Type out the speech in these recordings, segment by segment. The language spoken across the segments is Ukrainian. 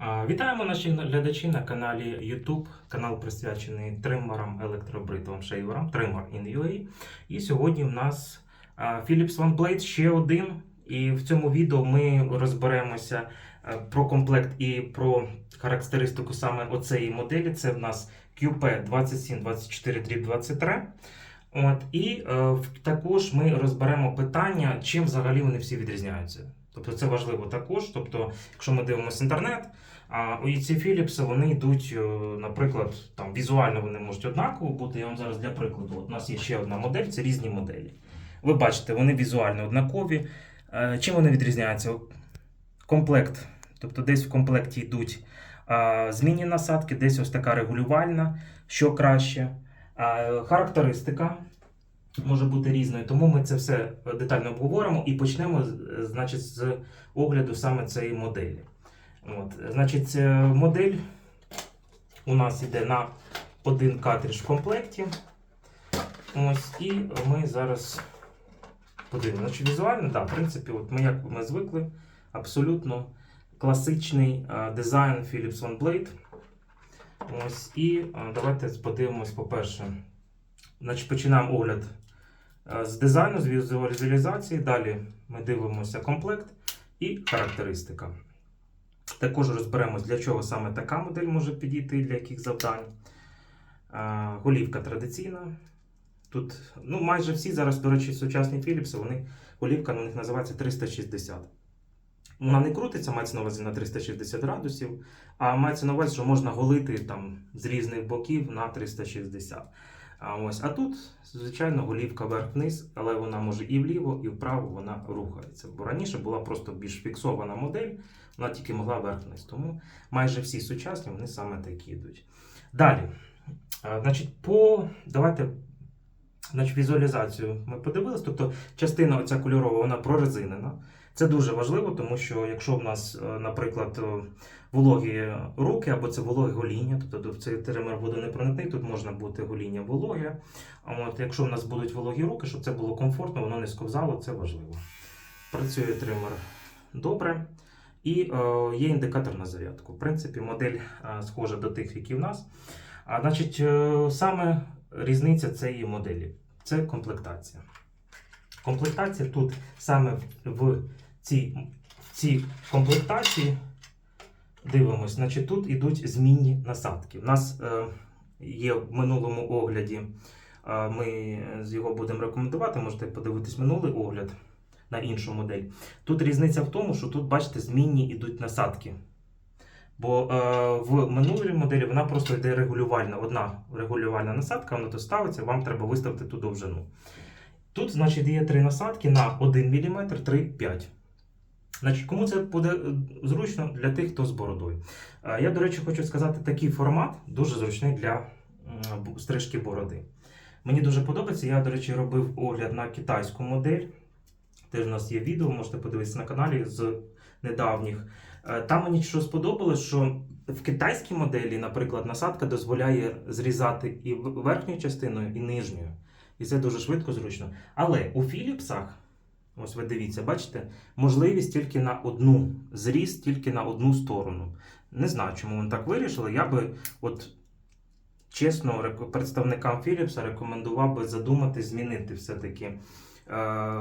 Вітаємо наші глядачі на каналі YouTube, канал присвячений триммерам, електробритвам, шейверам, Trimmer in UA. І сьогодні в нас Philips OneBlade ще один. І в цьому відео ми розберемося про комплект і про характеристику саме оцеї моделі. Це в нас QP2724-23. От, і е, також ми розберемо питання, чим взагалі вони всі відрізняються. Тобто це важливо також. Тобто, якщо ми дивимося інтернет, а і ці Philips, вони йдуть, е, наприклад, там візуально вони можуть однаково бути. Я вам зараз для прикладу. От у нас є ще одна модель, це різні моделі. Ви бачите, вони візуально однакові. Е, Чим вони відрізняються? Комплект. Тобто десь в комплекті йдуть змінні насадки, десь ось така регулювальна, що краще. А, характеристика може бути різною, тому ми це все детально обговоримо і почнемо значить, з огляду саме цієї моделі. От, значить, е, модель у нас йде на один картридж в комплекті. Ось, і ми зараз подивимося. Значить, візуально, да, в принципі, от ми як ми звикли, абсолютно класичний е, дизайн Philips OneBlade. Ось, і е, давайте подивимось, по-перше. Значить, починаємо огляд е, з дизайну, з візуалізації. Далі ми дивимося комплект і характеристика. Також розберемось, для чого саме така модель може підійти, для яких завдань. Е, Голівка традиційна. Тут ну, майже всі зараз, до речі, сучасні Philips, вони, голівка на них називається 360. Вона не крутиться, мається на увазі на 360 градусів, а мається на увазі, що можна голити там, з різних боків на 360. А, ось, а тут, звичайно, голівка вверх-вниз, але вона може і вліво, і вправо вона рухається. Бо раніше була просто більш фіксована модель, вона тільки могла вверх-вниз. Тому майже всі сучасні вони саме такі йдуть. Далі, а, значить, по давайте значить, візуалізацію ми подивилися. Тобто частина оця кольорова вона прорезинена. Це дуже важливо, тому що якщо в нас, е, наприклад, е, вологі руки або це вологе гоління, тобто цей тример водонепроникний, тут можна бути гоління вологе. А От, якщо в нас будуть вологі руки, щоб це було комфортно, воно не сковзало, це важливо. Працює тример добре. І е, є індикатор на зарядку. В принципі, модель схожа до тих, які в нас. А значить, саме різниця цієї моделі це комплектація. Комплектація тут саме в цій, в цій комплектації дивимось, значить тут ідуть змінні насадки. У нас е, є в минулому огляді, е, ми його будемо рекомендувати, можете подивитись минулий огляд на іншу модель. Тут різниця в тому, що тут, бачите, змінні йдуть насадки. Бо е, в минулій моделі вона просто йде регулювальна. Одна регулювальна насадка, вона тут ставиться, вам треба виставити ту довжину. Тут, значить, є три насадки на 1 мм, 3, 5. Значить, кому це буде е, зручно для тих, хто з бородою. Я, до речі, хочу сказати, такий формат дуже зручний для стрижки бороди. Мені дуже подобається. Я, до речі, робив огляд на китайську модель. Теж у нас є відео, можете подивитися на каналі з недавніх. Е, Там мені що сподобалось, що в китайській моделі, наприклад, насадка дозволяє зрізати і верхньою частиною, і нижньою. І це дуже швидко, зручно. Але у Філіпсах, ось ви дивіться, бачите, можливість тільки на одну зріз, тільки на одну сторону. Не знаю, чому вони так вирішили. Я би, от чесно, представникам Філіпса рекомендував би задумати змінити все-таки е,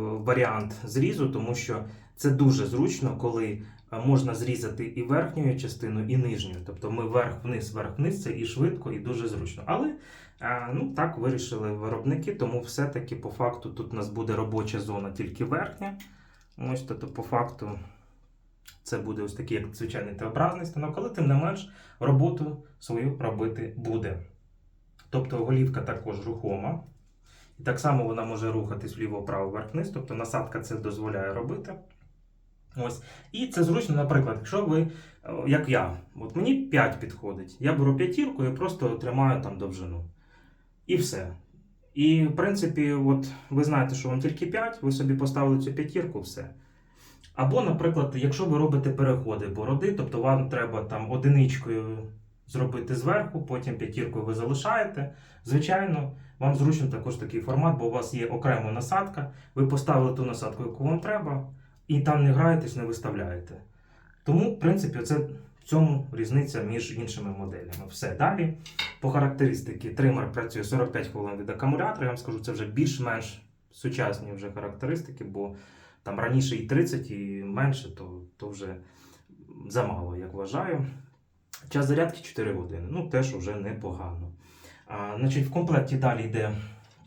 варіант зрізу, тому що це дуже зручно, коли можна зрізати і верхньою частину, і нижньою. Тобто ми вверх-вниз, вверх-вниз, це і швидко, і дуже зручно. Але е, ну, так вирішили виробники, тому все-таки по факту тут у нас буде робоча зона тільки верхня. Ось тобто, по факту, це буде ось такий, як звичайний Т-образний станок, але тим не менш роботу свою робити буде. Тобто голівка також рухома. І так само вона може рухатись вліво-право вверх-вниз, тобто насадка це дозволяє робити. Ось. І це зручно, наприклад, якщо ви, е, як я, от мені 5 підходить, я беру п'ятірку і просто тримаю там довжину. І все. І, в принципі, от ви знаєте, що вам тільки 5, ви собі поставили цю п'ятірку, все. Або, наприклад, якщо ви робите переходи бороди, тобто вам треба там одиничкою зробити зверху, потім п'ятіркою ви залишаєте. Звичайно, вам зручно також такий формат, бо у вас є окрема насадка. Ви поставили ту насадку, яку вам треба, і там не граєтесь, не виставляєте. Тому, в принципі, це в цьому різниця між іншими моделями. Все далі. По характеристики, тример працює 45 хвилин від акумулятора. Я вам скажу, це вже більш-менш сучасні вже характеристики, бо там раніше і 30, і менше, то, то вже замало, як вважаю. Час зарядки 4 години. Ну, теж вже непогано. А, значить, в комплекті далі йде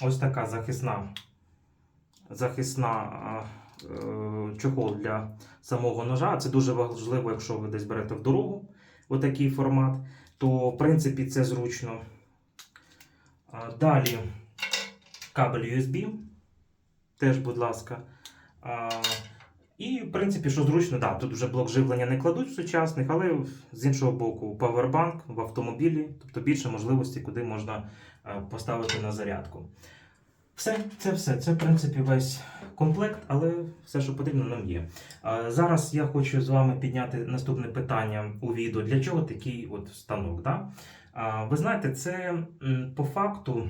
ось така захисна, захисна чохол для самого ножа. Це дуже важливо, якщо ви десь берете в дорогу отакий формат, то в принципі це зручно. Далі кабель USB. Теж, будь ласка. І, в принципі, що зручно, да, тут вже блок живлення не кладуть в сучасних, але з іншого боку, павербанк в автомобілі, тобто більше можливостей, куди можна е, поставити на зарядку. Все, це все. Це, в принципі, весь комплект, але все, що потрібно, нам є. Зараз я хочу з вами підняти наступне питання у відео. Для чого такий от станок? Да? Ви знаєте, це по факту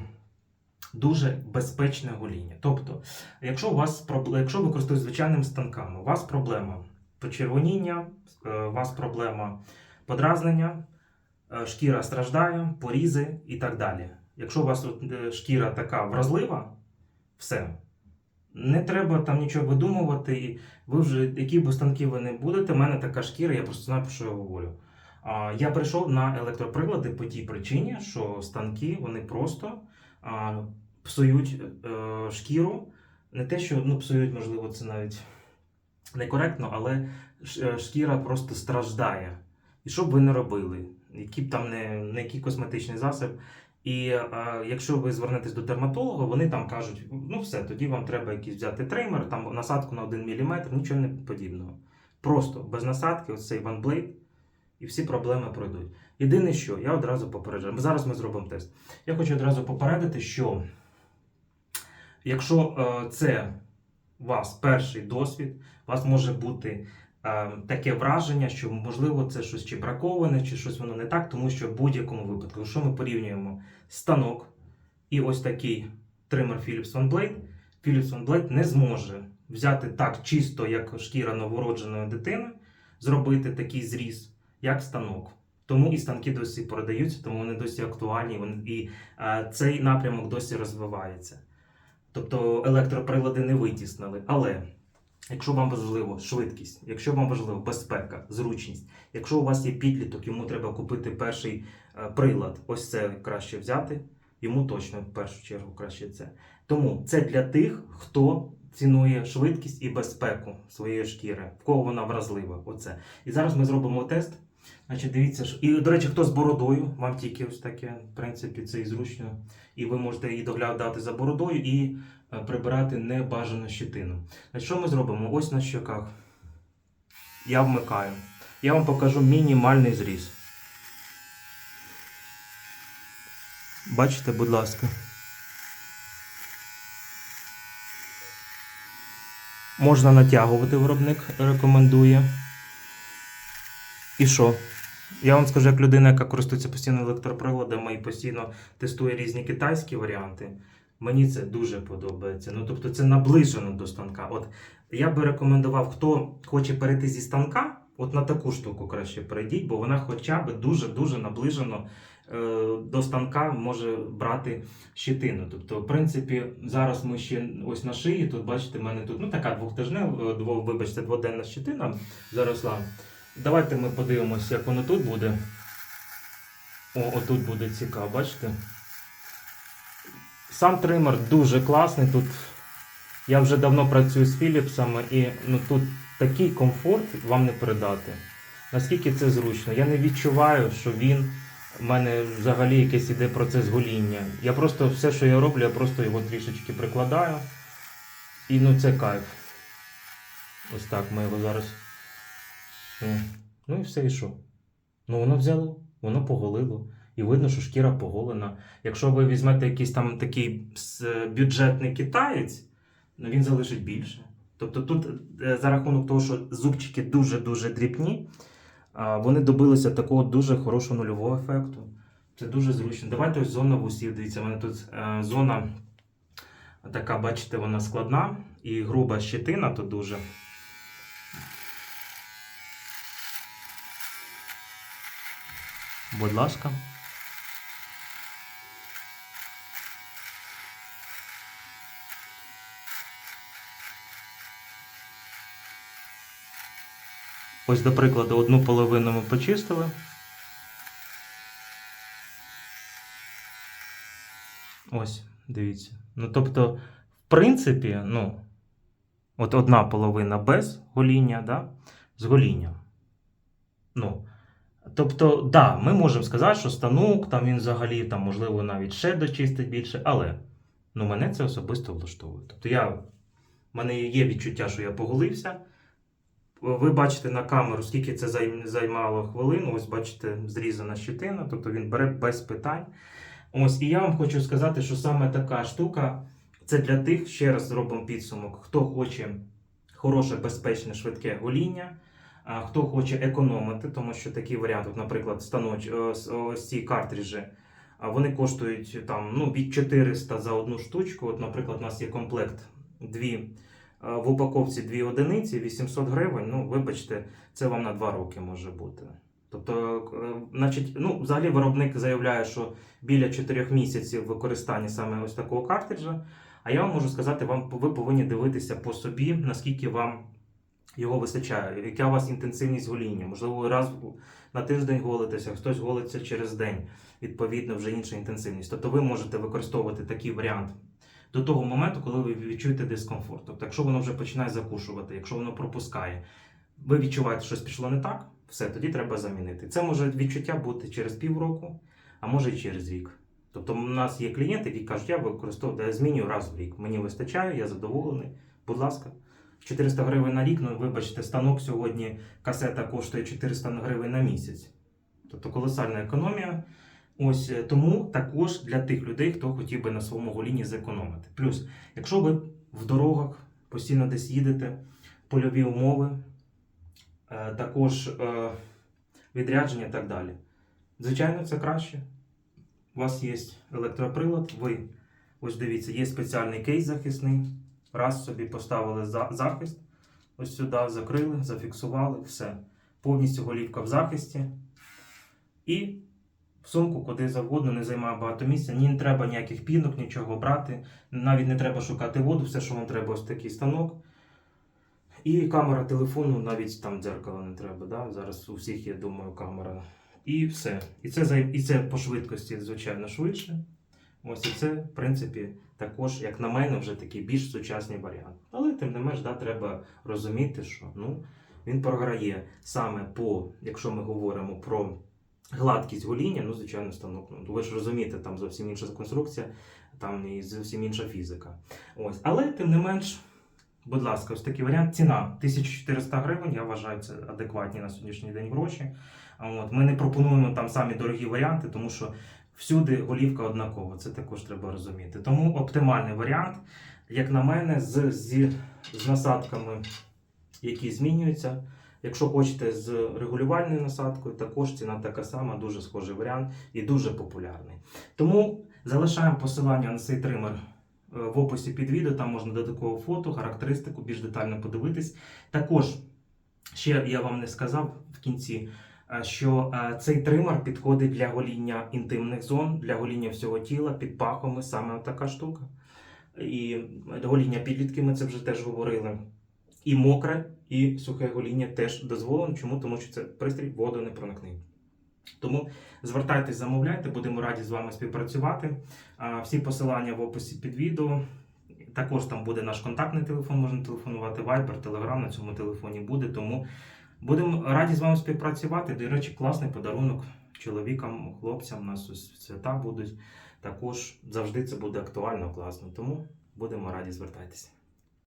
дуже безпечне гоління. Тобто, якщо у вас якщо ви користуєтесь звичайним станками, у вас проблема почервоніння, е, у вас проблема подразнення, е, шкіра страждає, порізи і так далі. Якщо у вас е, шкіра така вразлива, все. Не треба там нічого видумувати. і Ви вже, які б станки ви не будете, в мене така шкіра, я просто знаю, про що я говорю. А, Я прийшов на електроприлади по тій причині, що станки вони просто а, псують е, шкіру. Не те, що ну, псують, можливо, це навіть некоректно, але е, шкіра просто страждає. І що б ви не робили, які б там не, не який косметичний засіб. І е, якщо ви звернетесь до дерматолога, вони там кажуть, ну все, тоді вам треба якийсь взяти тример, там насадку на 1 мм, нічого не подібного. Просто без насадки, ось цей і всі проблеми пройдуть. Єдине, що я одразу попереджаю. Зараз ми зробимо тест. Я хочу одразу попередити, що якщо е, це у вас перший досвід, у вас може бути таке враження, що можливо це щось чи браковане, чи щось воно не так, тому що в будь-якому випадку, якщо ми порівнюємо станок і ось такий тример Philips One Blade, Philips One Blade не зможе взяти так чисто, як шкіра новородженої дитини, зробити такий зріз, як станок. Тому і станки досі продаються, тому вони досі актуальні, і е, цей напрямок досі розвивається. Тобто електроприлади не витіснили. Але якщо вам важливо швидкість, якщо вам важливо безпека, зручність, якщо у вас є підліток, йому треба купити перший е, прилад, ось це краще взяти. Йому точно в першу чергу краще це. Тому це для тих, хто цінує швидкість і безпеку своєї шкіри, в кого вона вразлива. Оце. І зараз ми зробимо тест. Значить, дивіться, і, до речі, хто з бородою, вам тільки ось таке, в принципі, це і зручно. І ви можете і доглядати за бородою, і е, прибирати небажану щетину. Значить, що ми зробимо? Ось на щоках. Я вмикаю. Я вам покажу мінімальний зріз. Бачите, будь ласка. Можна натягувати виробник, рекомендує. І що? Я вам скажу, як людина, яка користується постійно електроприладами і постійно тестує різні китайські варіанти. Мені це дуже подобається. Ну, тобто, це наближено до станка. От я би рекомендував, хто хоче перейти зі станка, от на таку штуку краще перейдіть, бо вона хоча б дуже-дуже наближено е, до станка може брати щитину. Тобто, в принципі, зараз ми ще ось на шиї, тут бачите, в мене тут ну, така двохтижне, вибачте, дводенна щитина заросла. Давайте ми подивимося, як воно тут буде. О, отут буде цікаво, бачите? Сам тример дуже класний. Тут я вже давно працюю з Філіпсами і ну, тут такий комфорт вам не передати. Наскільки це зручно. Я не відчуваю, що він в мене взагалі якийсь іде процес гоління. Я просто все, що я роблю, я просто його трішечки прикладаю. І ну це кайф. Ось так ми його зараз. О, Ну і все і що? Ну воно взяло, воно поголило. І видно, що шкіра поголена. Якщо ви візьмете якийсь там такий бюджетний китаєць, ну він залишить більше. Тобто тут е, за рахунок того, що зубчики дуже-дуже дрібні, вони добилися такого дуже хорошого нульового ефекту. Це дуже зручно. Давайте ось зона вусів. Дивіться, в мене тут е, зона така, бачите, вона складна і груба щетина тут дуже. Будь ласка. Ось, до прикладу, одну половину ми почистили. Ось, дивіться. Ну, тобто, в принципі, ну, от одна половина без гоління, да, з голінням. Ну, тобто, да, ми можемо сказати, що станок, там він взагалі, там, можливо, навіть ще дочистить більше, але ну, мене це особисто влаштовує. Тобто, я, в мене є відчуття, що я поголився. Ви бачите на камеру, скільки це займало хвилину. Ось бачите, зрізана щитина, тобто він бере без питань. Ось, і я вам хочу сказати, що саме така штука це для тих, ще раз зробимо підсумок, хто хоче хороше, безпечне, швидке гоління, хто хоче економити, тому що такий варіант, от, наприклад, станоч, ось, ось ці картриджі, вони коштують там, ну, від 400 за одну штучку. От, наприклад, у нас є комплект дві. е, В упаковці дві одиниці 800 гривень. Ну, вибачте, це вам на 2 роки може бути. Тобто, е, значить, ну, взагалі виробник заявляє, що біля 4 місяців використання саме ось такого картриджа. А я вам можу сказати, вам ви повинні дивитися по собі, наскільки вам його вистачає, яка у вас інтенсивність гоління. Можливо, ви раз на тиждень голитеся, хтось голиться через день, відповідно, вже інша інтенсивність. Тобто ви можете використовувати такий варіант до того моменту, коли ви відчуєте дискомфорт. Тобто, якщо воно вже починає закушувати, якщо воно пропускає, ви відчуваєте, що щось пішло не так, все, тоді треба замінити. Це може відчуття бути через півроку, а може і через рік. Тобто, у нас є клієнти, які кажуть, я використовую, я змінюю раз в рік. Мені вистачає, я задоволений. Будь ласка. 400 гривень на рік, ну вибачте, станок сьогодні касета коштує 400 гривень на місяць. Тобто колосальна економія. Ось е, тому також для тих людей, хто хотів би на своєму голіні зекономити. Плюс, якщо ви в дорогах постійно десь їдете, польові умови, е, також е, відрядження і так далі. Звичайно, це краще. У вас є електроприлад, ви ось дивіться, є спеціальний кейс захисний. Раз собі поставили за- захист, ось сюди закрили, зафіксували, все. Повністю голівка в захисті. І в сумку куди завгодно, не займає багато місця. Ні, не треба ніяких пінок, нічого брати. Навіть не треба шукати воду, все, що вам треба, ось такий станок. І камера телефону, навіть там дзеркала не треба. Да? Зараз у всіх є, думаю, камера. І все. І це, і це по швидкості, звичайно, швидше. Ось і це, в принципі, також, як на мене, вже такий більш сучасний варіант. Але тим не менш, да, треба розуміти, що ну, він програє саме по, якщо ми говоримо про гладкість гоління, ну, звичайно, станок. Ну, ви ж розумієте, там зовсім інша конструкція, там і зовсім інша фізика. Ось. Але тим не менш, будь ласка, ось такий варіант. Ціна 1400 гривень. Я вважаю, це адекватні на сьогоднішній день гроші. От. Ми не пропонуємо там самі дорогі варіанти, тому що всюди голівка однакова. Це також треба розуміти. Тому оптимальний варіант, як на мене, з, з, з насадками, які змінюються. Якщо хочете з регулювальною насадкою, також ціна така сама, дуже схожий варіант і дуже популярний. Тому залишаємо посилання на цей тример е, в описі під відео, там можна додатково фото, характеристику, більш детально подивитись. Також ще я вам не сказав в кінці, що е, цей тример підходить для гоління інтимних зон, для гоління всього тіла під пахами, саме така штука. І гоління підлітки ми це вже теж говорили. І мокре, і сухе гоління теж дозволено. Чому? Тому що це пристрій водонепроникний. Тому звертайтесь, замовляйте, будемо раді з вами співпрацювати. Всі посилання в описі під відео. Також там буде наш контактний телефон, можна телефонувати, Viber, Telegram на цьому телефоні буде. Тому будемо раді з вами співпрацювати. До речі, класний подарунок чоловікам, хлопцям. У нас ось свята будуть. Також завжди це буде актуально, класно. Тому будемо раді звертайтеся.